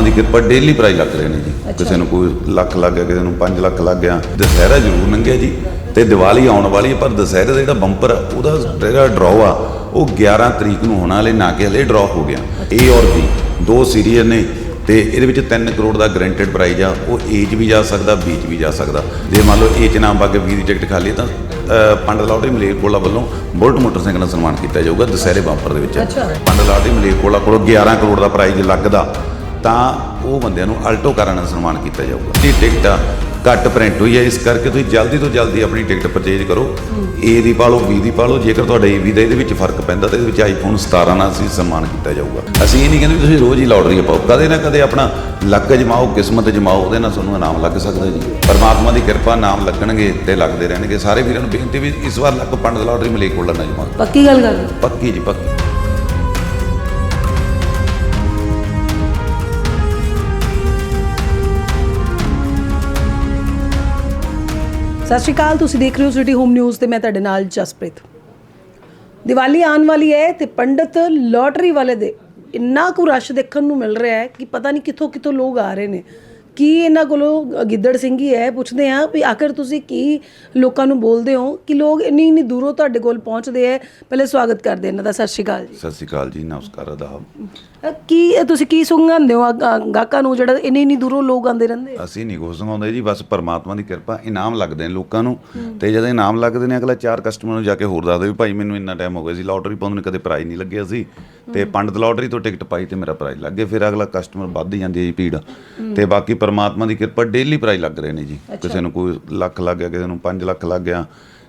ਪਰਮਾਤਮਾ ਦੀ ਕਿਰਪਾ daily prize ਲੱਗ ਰਹੇ ਨੇ ਜੀ। ਕਿਸੇ ਨੂੰ ਕੋਈ ਲੱਖ ਲੱਗ ਗਿਆ ਕਿਸੇ ਨੂੰ 5 ਲੱਖ ਲੱਗ ਗਿਆ ਦੁਸਹਿਰਾ ਜ਼ਰੂਰ ਲੰਘਿਆ ਜੀ। ਤੇ ਦੀਵਾਲੀ ਆਉਣ ਵਾਲੀ ਹੈ ਪਰ ਦੁਸਹਿਰੇ ਦਾ ਜਿਹੜਾ ਬੰਪਰ ਉਹਦਾ ਜਿਹੜਾ ਡਰਾਅ ਆ ਉਹ 11 ਤਰੀਕ ਨੂੰ ਹੋਣਾ ਹਲੇ ਨਾ ਕਿ ਹਲੇ ਡਰਾਅ ਹੋ ਗਿਆ। ਏ ਔਰ ਬੀ ਦੋ ਸੀਰੀਅਲ ਨੇ ਤੇ ਇਹਦੇ ਵਿੱਚ 3 ਕਰੋੜ ਦਾ ਗਰੰਟਡ ਪ੍ਰਾਈਜ਼ ਆ। ਉਹ ਏ 'ਚ ਵੀ ਜਾ ਸਕਦਾ ਬੀ 'ਚ ਵੀ ਜਾ ਸਕਦਾ। ਜੇ ਮੰਨ ਲਓ ਏ 'ਚ ਨਾਮ ਕੇ 20 ਦੀ ਟਿਕਟ ਖਾਲੀ ਤਾਂ ਪੰਡ ਲਾਟਰੀ ਮਲੇਰਕੋਲਾ ਵੱਲੋਂ ਬੁਲਟ ਮੋਟਰਸਾਈਕਲ ਨਾਲ ਸਨਮਾਨ ਕੀਤਾ ਜਾਊਗਾ ਦੁਸਹਿਰੇ ਬੰਪਰ ਦੇ ਵਿੱਚ। ਪੰਡ ਲਾਟਰੀ ਮਲੇਰਕੋਲਾ ਕੋਲੋਂ 11 ਕਰੋੜ ਦਾ ਪ੍ਰਾਈਜ਼ ਲੱਗਦਾ। ਤਾਂ ਉਹ ਬੰਦਿਆਂ ਨੂੰ ਅਲਟੋ ਕਾਰਾਂ ਨਾਲ ਸਨਮਾਨ ਕੀਤਾ ਜਾਊਗਾ। ਇਹ ਟਿਕਟ ਘੱਟ ਪ੍ਰਿੰਟ ਹੋਈ ਹੈ ਇਸ ਕਰਕੇ ਤੁਸੀਂ ਜਲਦੀ ਤੋਂ ਜਲਦੀ ਆਪਣੀ ਟਿਕਟ ਪਰਚੇਜ ਕਰੋ। ਏ ਦੀ ਪਾ ਲਓ ਬੀ ਦੀ ਪਾ ਲਓ ਜੇਕਰ ਤੁਹਾਡਾ ਏ ਵੀ ਦਾ ਇਹਦੇ ਵਿੱਚ ਫ਼ਰਕ ਪੈਂਦਾ ਤਾਂ ਇਹਦੇ ਵਿੱਚ ਆਈਫੋਨ 17 ਨਾਲ ਅਸੀਂ ਸਨਮਾਨ ਕੀਤਾ ਜਾਊਗਾ। ਅਸੀਂ ਇਹ ਨਹੀਂ ਕਹਿੰਦੇ ਤੁਸੀਂ ਰੋਜ਼ ਹੀ ਲਾਟਰੀ ਪਾਓ ਕਦੇ ਨਾ ਕਦੇ ਆਪਣਾ ਲੱਕ ਜਮਾਓ ਕਿਸਮਤ ਜਮਾਓ ਉਹਦੇ ਨਾਲ ਤੁਹਾਨੂੰ ਇਨਾਮ ਲੱਗ ਸਕਦਾ ਜੀ। ਪਰਮਾਤਮਾ ਦੀ ਕਿਰਪਾ ਨਾਮ ਲੱਗਣਗੇ ਤੇ ਲੱਗਦੇ ਰਹਿਣਗੇ। ਸਾਰੇ ਵੀਰਾਂ ਨੂੰ ਬੇਨਤੀ ਵੀ ਇਸ ਵਾਰ ਲੱਕ ਪੰਡ ਲਾਟਰੀ ਮਲੇਕ ਕੋਲ ਨਾ ਜਮਾਓ। ਪੱਕੀ ਗੱਲ ਕਰ? ਪੱਕੀ ਜੀ ਪੱਕੀ। ਸਤਿ ਸ਼੍ਰੀ ਅਕਾਲ, ਤੁਸੀਂ ਦੇਖ ਰਹੇ ਹੋ ਸਿਟੀ ਹੋਮ ਨਿਊਜ਼ ਤੇ ਮੈਂ ਤੁਹਾਡੇ ਨਾਲ ਜਸਪ੍ਰੀਤ। ਦੀਵਾਲੀ ਆਉਣ ਵਾਲੀ ਹੈ ਤੇ ਪੰਡਤ ਲੋਟਰੀ ਵਾਲੇ ਦੇ ਇੰਨਾ ਕੁ ਰਸ਼ ਦੇਖਣ ਨੂੰ ਮਿਲ ਰਿਹਾ ਹੈ ਕਿ ਪਤਾ ਨਹੀਂ ਕਿੱਥੋਂ ਕਿੱਥੋਂ ਲੋਕ ਆ ਰਹੇ ਨੇ। ਕੀ ਇਹਨਾਂ ਕੋਲੋਂ ਗਿੱਦੜ ਸਿੰਘ ਹੀ ਹੈ ਪੁੱਛਦੇ ਆ ਵੀ ਆਖਰ ਤੁਸੀਂ ਕੀ ਲੋਕਾਂ ਨੂੰ ਬੋਲਦੇ ਹੋ ਕਿ ਲੋਕ ਇੰਨੀ ਇੰਨੀ ਦੂਰੋਂ ਤੁਹਾਡੇ ਕੋਲ ਪਹੁੰਚਦੇ ਆ? ਪਹਿਲੇ ਸਵਾਗਤ ਕਰਦੇ ਇਹਨਾਂ ਦਾ। ਸਤਿ ਸ਼੍ਰੀ ਅਕਾਲ ਜੀ। ਸਤਿ ਸ਼੍ਰੀ ਅਕਾਲ ਜੀ ਨਮਸਕਾਰ ਆਦਾਬ। ਅ, ਕੀ ਤੁਸੀਂ ਕੀ ਸੁਣਾਉਂਦੇ ਹੋ ਆ ਗਾ- ਗਾਹਕਾਂ ਨੂੰ ਜਿਹੜਾ ਇੰਨੀ ਇੰਨੀ ਦੂਰੋਂ ਲੋਕ ਆਉਂਦੇ ਰਹਿੰਦੇ? ਅਸੀਂ ਨਹੀਂ ਕੁਛ ਸੰਗਾਉਂਦੇ ਜੀ ਬਸ ਪਰਮਾਤਮਾ ਦੀ ਕਿਰਪਾ ਇਨਾਮ ਲੱਗਦੇ ਨੇ ਲੋਕਾਂ ਨੂੰ। ਤੇ ਜਦੋਂ ਇਨਾਮ ਲੱਗਦੇ ਨੇ ਅਗਲਾ ਚਾਰ ਕਸਟਮਰ ਨੂੰ ਜਾ ਕੇ ਹੋਰ ਦੱਸਦੇ ਵੀ ਭਾਈ ਮੈਨੂੰ ਇੰਨਾ ਟਾਈਮ ਹੋ ਗਿਆ ਸੀ ਲਾਟਰੀ ਪਾਉਂਦੇ ਨੂੰ ਕਦੇ ਪ੍ਰਾਈਜ਼ ਨਹੀਂ ਲੱਗਿਆ ਸੀ। ਤੇ ਪੰਡਤ ਲਾਟਰੀ ਤੋਂ ਟਿਕਟ ਪਾਈ ਤੇ ਮੇਰਾ ਪ੍ਰਾਈਜ਼ ਲੱਗ ਗਿਆ ਫਿਰ ਅਗਲਾ ਕਸਟਮਰ ਵੱਧ ਜਾਂਦੀ ਹੈ ਜੀ ਭੀੜ। ਤੇ ਬਾਕੀ ਪਰਮਾਤਮਾ ਦੀ ਕਿਰਪਾ ਡੇਲੀ ਪ੍ਰਾਈਜ਼ ਲੱਗ ਰਹੇ ਨੇ ਜੀ। ਕਿਸੇ ਨੂੰ ਕੋਈ ਲੱਖ ਲੱਗ ਗਿਆ ਕਿਸੇ ਨੂੰ 5 ਲੱਖ ਲੱਗ ਗਿਆ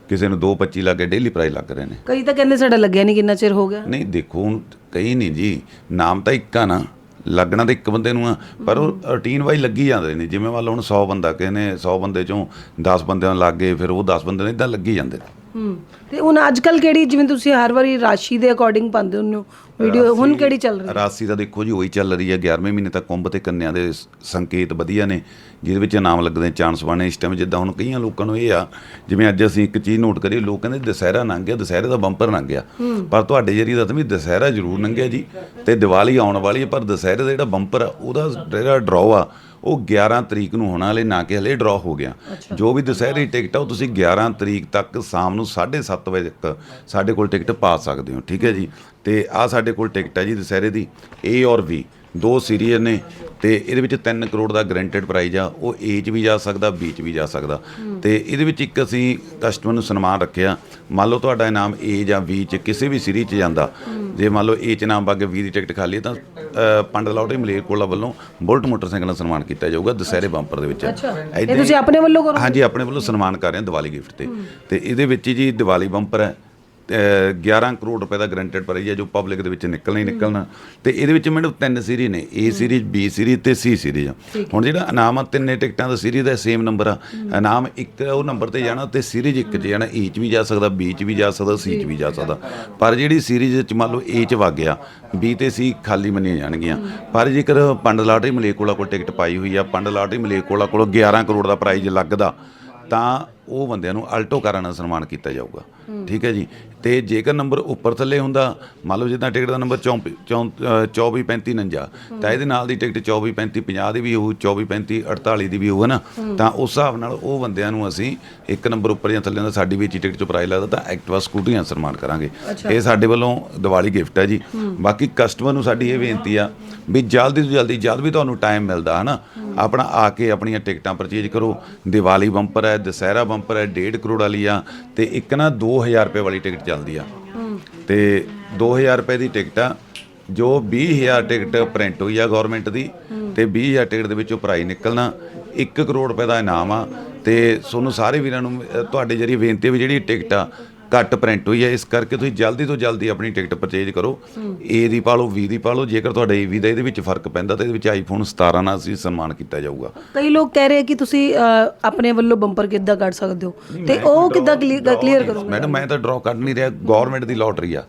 ਕਿਸੇ ਨੂੰ 2.25 ਲੱਗ ਗਿਆ ਡੇਲੀ ਪ੍ਰਾਈਜ਼ ਲੱਗ ਰਹੇ ਨੇ। ਕਈ ਤਾਂ ਕਹਿੰਦੇ ਸਾਡਾ ਲੱਗਿਆ ਨਹੀਂ ਕਿੰਨਾ ਚਿਰ ਹੋ ਗਿਆ। ਨਹੀਂ ਦੇਖੋ ਹੁਣ ਕਈ ਨਹੀਂ ਜੀ ਨਾਮ ਤਾਂ ਇੱਕ ਆ ਨਾ ਲੱਗਣਾ ਤਾਂ ਇੱਕ ਬੰਦੇ ਨੂੰ ਆ ਪਰ ਉਹ ਰੂਟੀਨ ਵਾਈ ਲੱਗੀ ਜਾਂਦੇ ਨੇ। ਜਿਵੇਂ ਮੰਨ ਲਓ ਹੁਣ 100 ਬੰਦਾ ਕਹਿੰਦੇ 100 ਬੰਦੇ ਚੋਂ 10 ਬੰਦਿਆਂ ਨੂੰ ਲੱਗ ਗਏ ਫਿਰ ਉਹ 10 ਬੰਦੇ ਨੇ ਇਦਾਂ ਲੱਗੀ ਜਾਂਦੇ ਨੇ। ਹੂੰ। ਤੇ ਹੁਣ ਅੱਜ ਕੱਲ ਕਿਹੜੀ ਜਿਵੇਂ ਤੁਸੀਂ ਹਰ ਵਾਰੀ ਰਾਸ਼ੀ ਦੇ ਅਕੋਰਡਿੰਗ ਪਾਉਂਦੇ ਹੁੰਦੇ ਹੋ ਵੀਡੀਓ ਹੁਣ ਕਿਹੜੀ ਚੱਲ ਰਹੀ ਹੈ? ਰਾਸੀ ਦਾ ਦੇਖੋ ਜੀ ਉਹੀ ਚੱਲ ਰਹੀ ਹੈ। 11ਵੇਂ ਮਹੀਨੇ ਤੱਕ ਕੁੰਭ ਤੇ ਕੰਨਿਆਂ ਦੇ ਸ- ਸੰਕੇਤ ਵਧੀਆ ਨੇ ਜਿਹਦੇ ਵਿੱਚ ਨਾਮ ਲੱਗਦੇ ਚਾਂਸ ਬਣੇ। ਇਸ ਟਾਈਮ ਜਿੱਦਾਂ ਹੁਣ ਕਈਆਂ ਲੋਕਾਂ ਨੂੰ ਇਹ ਆ ਜਿਵੇਂ ਅੱਜ ਅਸੀਂ ਇੱਕ ਚੀਜ਼ ਨੋਟ ਕਰੀ ਲੋਕ ਕਹਿੰਦੇ ਦੁਸਹਿਰਾ ਲੰਘ ਗਿਆ ਦੁਸਹਿਰੇ ਦਾ ਬੰਪਰ ਲੰਘ ਗਿਆ। ਪਰ ਤੁਹਾਡੇ ਜਰੀਏ ਦਾ ਤਾਂ ਵੀ ਦੁਸਹਿਰਾ ਜ਼ਰੂਰ ਲੰਘਿਆ ਜੀ। ਤੇ ਦੀਵਾਲੀ ਆਉਣ ਵਾਲੀ ਹੈ ਪਰ ਦੁਸਹਿਰੇ ਦਾ ਜਿਹੜਾ ਬੰਪਰ ਆ ਉਹਦਾ ਜਿਹੜਾ ਡਰਾਅ ਆ ਉਹ 11 ਤਰੀਕ ਨੂੰ ਹੋਣਾ ਹਲੇ ਨਾ ਕਿ ਹਲੇ ਡਰਾਅ ਹੋ ਗਿਆ। ਜੋ ਵੀ ਦੁਸਹਿਰੇ ਦੀ ਟਿਕਟ ਆ ਉਹ ਤੁਸੀਂ 11 ਤਰੀਕ ਤੱਕ ਸ਼ਾਮ ਨੂੰ 7:30 ਵਜੇ ਤੱਕ ਸਾਡੇ ਕੋਲ ਟਿਕਟ ਪਾ ਸਕਦੇ ਹੋ ਠੀਕ ਹੈ ਜੀ? ਤੇ ਆ ਸਾਡੇ ਕੋਲ ਟਿਕਟ ਹੈ ਜੀ ਦੁਸਹਿਰੇ ਦੀ ਏ ਔਰ ਬੀ ਦੋ ਸੀਰੀਅਲ ਨੇ। ਤੇ ਇਹਦੇ ਵਿੱਚ 3 ਕਰੋੜ ਦਾ ਗਰੰਟਡ ਪ੍ਰਾਈਜ਼ ਆ ਉਹ ਏ 'ਚ ਵੀ ਜਾ ਸਕਦਾ ਬੀ 'ਚ ਵੀ ਜਾ ਸਕਦਾ। ਤੇ ਇਹਦੇ ਵਿੱਚ ਇੱਕ ਅਸੀਂ ਕਸਟਮਰ ਨੂੰ ਸਨਮਾਨ ਰੱਖਿਆ। ਮੰਨ ਲਓ ਤੁਹਾਡਾ ਇਨਾਮ ਏ ਜਾਂ ਬੀ 'ਚ ਕਿਸੇ ਵੀ ਸੀਰੀਜ਼ 'ਚ ਜਾਂਦਾ। ਜੇ ਮੰਨ ਲਓ ਏ 'ਚ ਨਾਮ ਪਾ ਕੇ 20 ਦੀ ਟਿਕਟ ਖਾਲੀ ਤਾਂ ਪੰਡ ਲਾਟਰੀ ਮਲੇਰਕੋਲਾ ਵੱਲੋਂ ਬੁਲਟ ਮੋਟਰਸਾਈਕਲ ਨਾਲ ਸਨਮਾਨ ਕੀਤਾ ਜਾਊਗਾ ਦੁਸਹਿਰੇ ਬੰਪਰ ਦੇ ਵਿੱਚ। ਇਹ ਤੁਸੀਂ ਆਪਣੇ ਵੱਲੋਂ ਕਰੋ ਹਾਂਜੀ ਆਪਣੇ ਵੱਲੋਂ ਸਨਮਾਨ ਕਰ ਰਹੇ ਹਾਂ ਦੀਵਾਲੀ ਗਿਫਟ ਤੇ। ਤੇ ਇਹਦੇ ਵਿੱਚ ਜੀ ਦੀਵਾਲੀ ਬੰਪਰ ਹੈ। 11 ਕਰੋੜ ਰੁਪਏ ਦਾ ਗਰੰਟਡ ਪ੍ਰਾਈਜ਼ ਹੈ ਜੋ ਪਬਲਿਕ ਦੇ ਵਿੱਚ ਨਿਕਲਣਾ ਹੀ ਨਿਕਲਣਾ। ਤੇ ਇਹਦੇ ਵਿੱਚ ਮੈਨੂੰ ਤਿੰਨ ਸੀਰੀਜ਼ ਨੇ ਏ ਸੀਰੀਜ਼ ਬੀ ਸੀਰੀਜ਼ ਤੇ ਸੀ ਸੀਰੀਜ਼ ਹੁਣ ਜਿਹੜਾ ਇਨਾਮ ਆ ਤਿੰਨੇ ਟਿਕਟਾਂ ਦਾ ਸੀਰੀਜ਼ ਦਾ ਸੇਮ ਨੰਬਰ ਆ। ਇਨਾਮ ਇੱਕ ਉਹ ਨੰਬਰ ਤੇ ਜਾਣਾ ਤੇ ਸੀਰੀਜ਼ ਇੱਕ 'ਚ ਜਾਣਾ ਏ 'ਚ ਵੀ ਜਾ ਸਕਦਾ ਬੀ 'ਚ ਵੀ ਜਾ ਸਕਦਾ ਸੀ 'ਚ ਵੀ ਜਾ ਸਕਦਾ। ਪਰ ਜਿਹੜੀ ਸੀਰੀਜ਼ 'ਚ ਮੰਨ ਲਓ ਏ 'ਚ ਵਗ ਗਿਆ ਬੀ ਤੇ ਸੀ ਖਾਲੀ ਮੰਨੀਆਂ ਜਾਣਗੀਆਂ। ਪਰ ਜੇਕਰ ਪੰਡ ਲਾਟਰੀ ਮਲੇਕੋਲਾ ਕੋਲ ਟਿਕਟ ਪਾਈ ਹੋਈ ਆ ਪੰਡ ਲਾਟਰੀ ਮਲੇਕੋਲਾ ਕੋਲ 11 ਕਰੋੜ ਦਾ ਪ੍ਰਾਈਜ਼ ਲੱਗਦਾ ਤਾਂ ਉਹ ਬੰਦਿਆਂ ਨੂੰ ਅਲਟੋ ਕਾਰਾਂ ਨਾਲ ਸਨਮਾਨ ਕੀਤਾ ਜਾਊਗਾ। ਠੀਕ ਹੈ ਜੀ। ਤੇ ਜੇਕਰ ਨੰਬਰ ਉੱਪਰ ਥੱਲੇ ਹੁੰਦਾ ਮੰਨ ਲਓ ਜਿੱਦਾਂ ਟਿਕਟ ਦਾ ਨੰਬਰ 24 24 35 49 ਤਾਂ ਇਹਦੇ ਨਾਲ ਦੀ ਟਿਕਟ 24 35 50 ਦੀ ਵੀ ਹੋਊ 24 35 48 ਦੀ ਵੀ ਹੋਊ ਨਾ ਤਾਂ ਉਸ ਹਿਸਾਬ ਨਾਲ ਉਹ ਬੰਦਿਆਂ ਨੂੰ ਅਸੀਂ ਇੱਕ ਨੰਬਰ ਉੱਪਰ ਜਾਂ ਥੱਲੇ ਹੁੰਦਾ ਸਾਡੀ ਵਿੱਚ ਹੀ ਟਿਕਟ 'ਚ ਪ੍ਰਾਈਜ਼ ਲੱਗਦਾ ਤਾਂ ਐਕਟਿਵਾ ਸਕੂਟਰੀਆਂ ਸਨਮਾਨ ਕਰਾਂਗੇ। ਇਹ ਸਾਡੇ ਵੱਲੋਂ ਦੀਵਾਲੀ ਗਿਫਟ ਹੈ ਜੀ। ਬਾਕੀ ਕਸਟਮਰ ਨੂੰ ਸਾਡੀ ਇਹ ਬੇਨਤੀ ਆ ਵੀ ਜਲਦੀ ਤੋਂ ਜਲਦੀ ਜਦ ਵੀ ਤੁਹਾਨੂੰ ਟਾਈਮ ਮਿਲਦਾ ਹੈ ਨਾ ਆਪਣਾ ਆ ਕੇ ਆਪਣੀਆਂ ਟਿਕਟਾਂ ਪਰਚੇਜ ਕਰੋ। ਦੀਵਾਲੀ ਬੰਪਰ ਹੈ, ਦੁਸਹਿਰਾ ਬੰਪਰ ਹੈ 1.5 ਕਰੋੜ ਵਾਲੀ ਆ ਤੇ ਇੱਕ ਨਾ 2000 ਰੁਪਏ ਵਾਲੀ ਟਿਕਟ ਚੱਲਦੀ ਆ। ਤੇ 2000 ਰੁਪਏ ਦੀ ਟਿਕਟ ਆ, ਜੋ 20000 ਟਿਕਟ ਪ੍ਰਿੰਟ ਹੋਈ ਆ ਗਵਰਨਮੈਂਟ ਦੀ ਤੇ 20000 ਟਿਕਟ ਦੇ ਵਿੱਚੋਂ ਪ੍ਰਾਈਜ਼ ਨਿਕਲਣਾ 1 ਕਰੋੜ ਰੁਪਏ ਦਾ ਇਨਾਮ ਆ ਤੇ ਤੁਹਾਨੂੰ ਸਾਰੇ ਵੀਰਾਂ ਨੂੰ ਤੁਹਾਡੇ ਜਰੀਏ ਬੇਨਤੀ ਵੀ ਜਿਹੜੀ ਟਿਕਟ ਆ ਘੱਟ ਪ੍ਰਿੰਟ ਹੋਈ ਹੈ ਇਸ ਕਰਕੇ ਤੁਸੀਂ ਜਲਦੀ ਤੋਂ ਜਲਦੀ ਆਪਣੀ ਟਿਕਟ ਪਰਚੇਜ ਕਰੋ। ਏ ਦੀ ਪਾ ਲਓ ਵੀ ਦੀ ਪਾ ਲਓ ਜੇਕਰ ਤੁਹਾਡਾ ਏ ਵੀ ਦਾ ਇਹਦੇ ਵਿੱਚ ਫ਼ਰਕ ਪੈਂਦਾ ਤਾਂ ਇਹਦੇ ਵਿੱਚ ਆਈਫੋਨ 17 ਨਾਲ ਅਸੀਂ ਸਨਮਾਨ ਕੀਤਾ ਜਾਊਗਾ। ਕਈ ਲੋਕ ਕਹਿ ਰਹੇ ਕਿ ਤੁਸੀਂ ਅ, ਆਪਣੇ ਵੱਲੋਂ ਬੰਪਰ ਕਿੱਦਾਂ ਕੱਢ ਸਕਦੇ ਹੋ? ਤੇ ਉਹ ਕਿੱਦਾਂ ਕਲੀਅਰ ਕਰੋਗੇ? ਮੈਡਮ ਮੈਂ ਤਾਂ ਡਰਾਅ ਕੱਢ ਨਹੀਂ ਰਿਹਾ ਗਵਰਨਮੈਂਟ ਦੀ ਲਾਟਰੀ ਆ।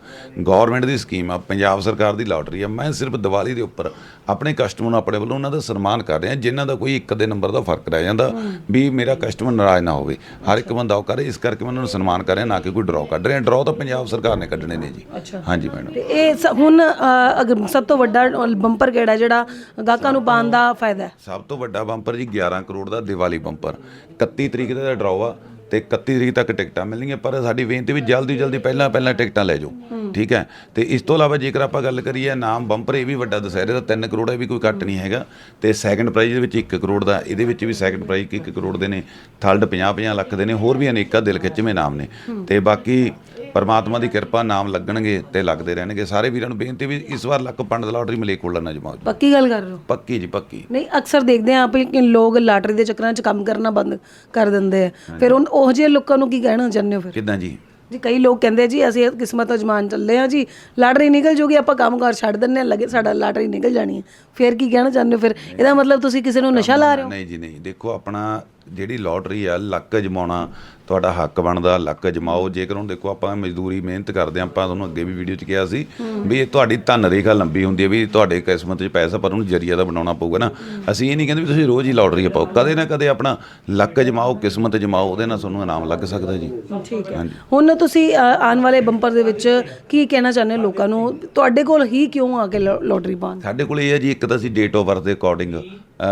ਗਵਰਨਮੈਂਟ ਦੀ ਸਕੀਮ ਆ ਪੰਜਾਬ ਸਰਕਾਰ ਦੀ ਲਾਟਰੀ ਆ। ਮੈਂ ਸਿਰਫ ਦੀਵਾਲੀ ਦੇ ਉੱਪਰ ਆਪਣੇ ਕਸਟਮਰ ਨੂੰ ਆਪਣੇ ਵੱਲੋਂ ਉਹਨਾਂ ਦਾ ਸਨਮਾਨ ਕਰ ਰਿਹਾ ਜਿਨ੍ਹਾਂ ਦਾ ਕੋਈ ਇੱਕ ਦੇ ਨੰਬਰ ਦਾ ਫ਼ਰਕ ਰਹਿ ਜਾਂਦਾ ਵੀ ਮੇਰਾ ਕਸਟਮਰ ਨਾਰਾਜ਼ ਨਾ ਹੋਵੇ। ਹਰ ਇੱਕ ਬੰਦਾ ਉਹ ਕਰੇ ਇਸ ਕਰਕੇ ਮੈਂ ਉਹਨਾਂ ਨੂੰ ਸਨਮਾਨ ਕਰ ਰਿਹਾ ਨਾ ਕਿ ਕੋਈ ਡਰਾਅ ਕੱਢ ਰਹੇ ਹਾਂ ਡਰਾਅ ਤਾਂ ਪੰਜਾਬ ਸਰਕਾਰ ਨੇ ਕੱਢਣੇ ਨੇ ਜੀ। ਹਾਂਜੀ ਮੈਡਮ। ਤੇ ਇਹ ਸ- ਹੁਣ ਅ, ਅਗਰ ਸਭ ਤੋਂ ਵੱਡਾ ਬੰਪਰ ਕਿਹੜਾ ਜਿਹੜਾ ਗਾਹਕਾਂ ਨੂੰ ਪਾਉਣ ਦਾ ਫਾਇਦਾ ਹੈ? ਸਭ ਤੋਂ ਵੱਡਾ ਬੰਪਰ ਜੀ 11 ਕਰੋੜ ਦਾ ਦੀਵਾਲੀ ਬੰਪਰ। 31 ਤਰੀਕ ਦਾ ਡਰਾਅ ਆ। ਤੇ 31 ਤਰੀਕ ਤੱਕ ਟਿਕਟਾਂ ਮਿਲਣਗੀਆਂ ਪਰ ਸਾਡੀ ਬੇਨਤੀ ਵੀ ਜਲਦੀ ਜਲਦੀ ਪਹਿਲਾਂ ਪਹਿਲਾਂ ਟਿਕਟਾਂ ਲੈ ਜਾਓ ਠੀਕ ਹੈ? ਤੇ ਇਸ ਤੋਂ ਇਲਾਵਾ ਜੇਕਰ ਆਪਾਂ ਗੱਲ ਕਰੀਏ ਨਾਮ ਬੰਪਰ ਇਹ ਵੀ ਵੱਡਾ ਦਸਹਿਰੇ ਦਾ 3 ਕਰੋੜ ਹੈ ਵੀ ਕੋਈ ਘੱਟ ਨਹੀਂ ਹੈਗਾ। ਤੇ ਸੈਕੰਡ ਪ੍ਰਾਈਜ਼ ਦੇ ਵਿੱਚ 1 ਕਰੋੜ ਦਾ ਇਹਦੇ ਵਿੱਚ ਵੀ ਸੈਕੰਡ ਪ੍ਰਾਈਜ਼ 1 ਕਰੋੜ ਦੇ ਨੇ ਥਰਡ 50 50 ਲੱਖ ਦੇ ਨੇ ਹੋਰ ਵੀ ਅਨੇਕਾਂ ਦਿਲ ਖਿੱਚਵੇਂ ਨਾਮ ਨੇ। ਤੇ ਬਾਕੀ ਪਰਮਾਤਮਾ ਦੀ ਕਿਰਪਾ ਨਾਮ ਲੱਗਣਗੇ ਤੇ ਲੱਗਦੇ ਰਹਿਣਗੇ। ਸਾਰੇ ਵੀਰਾਂ ਨੂੰ ਬੇਨਤੀ ਵੀ ਇਸ ਵਾਰ ਲੱਕ ਪੰਡ ਲਾਟਰੀ ਮਲੇ ਕੋਲ ਨਾ ਜਮਾਓ ਪੱਕੀ ਗੱਲ ਕਰ ਰਹੇ ਹੋ? ਪੱਕੀ ਜੀ ਪੱਕੀ। ਨਹੀਂ ਅਕਸਰ ਦੇਖਦੇ ਆਂ ਆਪਾਂ ਕਿ ਲੋਕ ਲਾਟਰੀ ਦੇ ਚੱਕਰਾਂ 'ਚ ਕੰਮ ਕਰਨਾ ਬੰਦ ਕਰ ਦਿੰਦੇ ਆ। ਫਿਰ ਉਹ ਉਹ ਜਿਹੇ ਲੋਕਾਂ ਨੂੰ ਕੀ ਕਹਿਣਾ ਚਾਹੁੰਦੇ ਹੋ ਫਿਰ? ਕਿੱਦਾਂ ਜੀ? ਜੀ ਕਈ ਲੋਕ ਕਹਿੰਦੇ ਜੀ ਅਸੀਂ ਕਿਸਮਤ ਅਜਮਾਨ ਚੱਲੇ ਆ ਜੀ। ਲਾਟਰੀ ਨਿਕਲ ਜੂਗੀ ਆਪਾਂ ਕੰਮਕਾਰ ਛੱਡ ਦਿੰਨੇ ਆ ਲੱਗੇ ਸਾਡਾ ਲਾਟਰੀ ਨਿਕਲ ਜਾਣੀ ਹੈ। ਫਿਰ ਕੀ ਕਹਿਣਾ ਚਾਹੁੰਦੇ ਹੋ ਫਿਰ? ਇਹਦਾ ਮਤਲਬ ਤੁਸੀਂ ਕਿਸੇ ਨੂੰ ਨਸ਼ਾ ਲਾ ਰਹੇ ਹੋ? ਨਹੀਂ ਜੀ ਨਹੀਂ। ਦੇਖੋ ਆਪਣਾ ਜਿਹੜੀ ਲੋਟਰੀ ਆ ਲੱਕ ਜਮਾਉਣਾ ਤੁਹਾਡਾ ਹੱਕ ਬਣਦਾ ਲੱਕ ਜਮਾਓ। ਜੇਕਰ ਹੁਣ ਦੇਖੋ ਆਪਾਂ ਮਜ਼ਦੂਰੀ ਮਿਹਨਤ ਕਰਦੇ ਹਾਂ ਆਪਾਂ ਤੁਹਾਨੂੰ ਅੱਗੇ ਵੀ ਵੀਡੀਓ 'ਚ ਕਿਹਾ ਸੀ ਵੀ ਇਹ ਤੁਹਾਡੀ ਧਨ ਰੇਖਾ ਲੰਬੀ ਹੁੰਦੀ ਹੈ ਵੀ ਤੁਹਾਡੇ ਕਿਸਮਤ 'ਚ ਪੈਸਾ ਪਰ ਉਹਨੂੰ ਜਰੀਆ ਦਾ ਬਣਾਉਣਾ ਪਊਗਾ ਨਾ। ਅਸੀਂ ਇਹ ਨਹੀਂ ਕਹਿੰਦੇ ਵੀ ਤੁਸੀਂ ਰੋਜ਼ ਹੀ ਲੋਟਰੀ ਪਾਓ। ਕਦੇ ਨਾ ਕਦੇ ਆਪਣਾ ਲੱਕ ਜਮਾਓ ਕਿਸਮਤ ਜਮਾਓ ਉਹਦੇ ਨਾਲ ਤੁਹਾਨੂੰ ਇਨਾਮ ਲੱਗ ਸਕਦਾ ਜੀ। ਠੀਕ ਹੈ। ਹੁਣ ਤੁਸੀਂ ਆਉਣ ਵਾਲੇ ਬੰਪਰ ਦੇ ਵਿੱਚ ਕੀ ਕਹਿਣਾ ਚਾਹੁੰਦੇ ਹੋ ਲੋਕਾਂ ਨੂੰ? ਤੁਹਾਡੇ ਕੋਲ ਹੀ ਕਿਉਂ ਆ ਕੇ ਲੋਟਰੀ ਪਾਉਣ? ਸਾਡੇ ਕੋਲ ਇਹ ਹੈ ਜੀ ਇੱਕ ਤਾਂ ਅਸੀਂ ਡੇਟ ਆਫ ਬਰਥ ਦੇ ਅਕੋਰਡਿੰਗ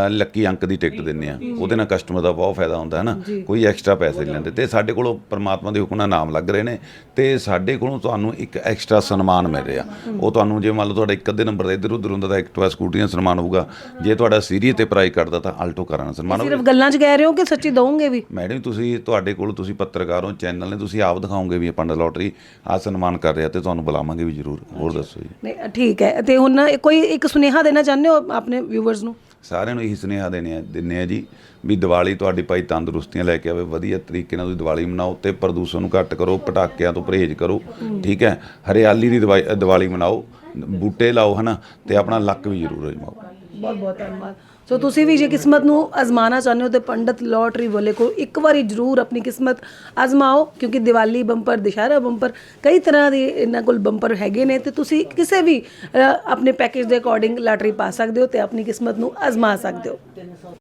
ਲੱਕੀ ਅੰਕ ਦੀ ਟਿਕਟ ਦਿੰਨੇ ਆ ਉਹਦੇ ਨਾਲ ਕਸਟਮਰ ਦਾ ਬਹੁਤ ਫਾਇਦਾ ਹੁੰਦਾ ਹੈ ਨਾ। ਕੋਈ ਐਕਸਟਰਾ ਪੈਸੇ ਨਹੀਂ ਲੈਂਦੇ। ਤੇ ਸਾਡੇ ਕੋਲੋਂ ਪਰਮਾਤਮਾ ਦੇ ਹੁਕਮ ਨਾਲ ਨਾਮ ਲੱਗ ਰਹੇ ਨੇ। ਤੇ ਸਾਡੇ ਕੋਲੋਂ ਤੁਹਾਨੂੰ ਇੱਕ ਐਕਸਟਰਾ ਸਨਮਾਨ ਮਿਲ ਰਿਹਾ। ਉਹ ਤੁਹਾਨੂੰ ਜੇ ਮੰਨ ਲਓ ਤੁਹਾਡਾ ਇੱਕ ਅੱਧੇ ਨੰਬਰ ਦਾ ਇੱਧਰ ਉੱਧਰ ਹੁੰਦਾ ਤਾਂ ਐਕਟਿਵਾ ਸਕੂਟਰੀਆਂ ਸਨਮਾਨ ਹੋਊਗਾ। ਜੇ ਤੁਹਾਡਾ ਸੀਰੀਅਸ ਤੇ ਪ੍ਰਾਈ ਕਰਦਾ ਤਾਂ ਆਲਟੋ ਕਾਰਾਂ ਦਾ ਸਨਮਾਨ ਹੋਊਗਾ। ਸਿਰਫ ਗੱਲਾਂ 'ਚ ਕਹਿ ਰਹੇ ਹੋ ਕਿ ਸੱਚੀ ਦਵੋਗੇ ਵੀ? ਮੈਡਮ ਤੁਸੀਂ ਤੁਹਾਡੇ ਕੋਲ ਤੁਸੀਂ ਪੱਤਰਕਾਰ ਹੋ ਚੈਨਲ ਨੇ ਤੁਸੀਂ ਆਪ ਦਿਖਾਓਗੇ ਵੀ ਪੰਡ ਲੋਟਰੀ ਆ ਸਨਮਾਨ ਕਰ ਰਿਹਾ ਤੇ ਤੁਹਾਨੂੰ ਬੁਲਾਵਾਂਗੇ ਵੀ ਜ਼ਰੂਰ। ਹੋਰ ਦੱਸੋ ਜੀ। ਨਹੀਂ ਠੀਕ ਹੈ। ਤੇ ਹੁਣ ਕੋਈ ਇੱਕ ਸੁਨੇਹਾ ਦੇਣਾ ਚਾਹੁੰਦੇ ਹੋ ਆਪਣੇ ਵਿਊਵਰਸ ਨੂੰ? ਸਾਰਿਆਂ ਨੂੰ ਇਹੀ ਸੁਨੇਹਾ ਦੇਣੇ ਆ ਦਿੰਨੇ ਆ ਜੀ ਵੀ ਦੀਵਾਲੀ ਤੁਹਾਡੀ ਭਾਈ ਤੰਦਰੁਸਤੀਆਂ ਲੈ ਕੇ ਆਵੇ ਵਧੀਆ ਤਰੀਕੇ ਨਾਲ ਤੁਸੀਂ ਦੀਵਾਲੀ ਮਨਾਓ ਤੇ ਪ੍ਰਦੂਸ਼ਣ ਨੂੰ ਘੱਟ ਕਰੋ ਪਟਾਕਿਆਂ ਤੋਂ ਪਰਹੇਜ਼ ਕਰੋ ਠੀਕ ਹੈ? ਹਰਿਆਲੀ ਦੀ ਦੀਵਾਈ- ਅ, ਦੀਵਾਲੀ ਮਨਾਓ ਬੂਟੇ ਲਾਓ ਹਨਾ ਤੇ ਆਪਣਾ ਲੱਕ ਵੀ ਜ਼ਰੂਰ ਅਜਮਾਓ। ਬਹੁਤ ਬਹੁਤ ਧੰਨਵਾਦ। ਸੋ ਤੁਸੀਂ ਵੀ ਜੇ ਕਿਸਮਤ ਨੂੰ ਅਜ਼ਮਾਣਾ ਚਾਹੁੰਦੇ ਹੋ ਤੇ ਪੰਡਤ ਲੋਟਰੀ ਵਾਲੇ ਕੋਲ ਇੱਕ ਵਾਰੀ ਜ਼ਰੂਰ ਆਪਣੀ ਕਿਸਮਤ ਅਜ਼ਮਾਓ ਕਿਉਂਕਿ ਦੀਵਾਲੀ ਬੰਪਰ ਦੁਸ਼ਹਿਰਾ ਬੰਪਰ ਕਈ ਤਰ੍ਹਾਂ ਦੇ ਇਹਨਾਂ ਕੋਲ ਬੰਪਰ ਹੈਗੇ ਨੇ ਤੇ ਤੁਸੀਂ ਕਿਸੇ ਵੀ ਅ, ਆਪਣੇ ਪੈਕੇਜ ਦੇ ਅਕੋਰਡਿੰਗ ਲਾਟਰੀ ਪਾ ਸਕਦੇ ਹੋ ਤੇ ਆਪਣੀ ਕਿਸਮਤ ਨੂੰ ਅਜ਼ਮਾ ਸਕਦੇ ਹੋ।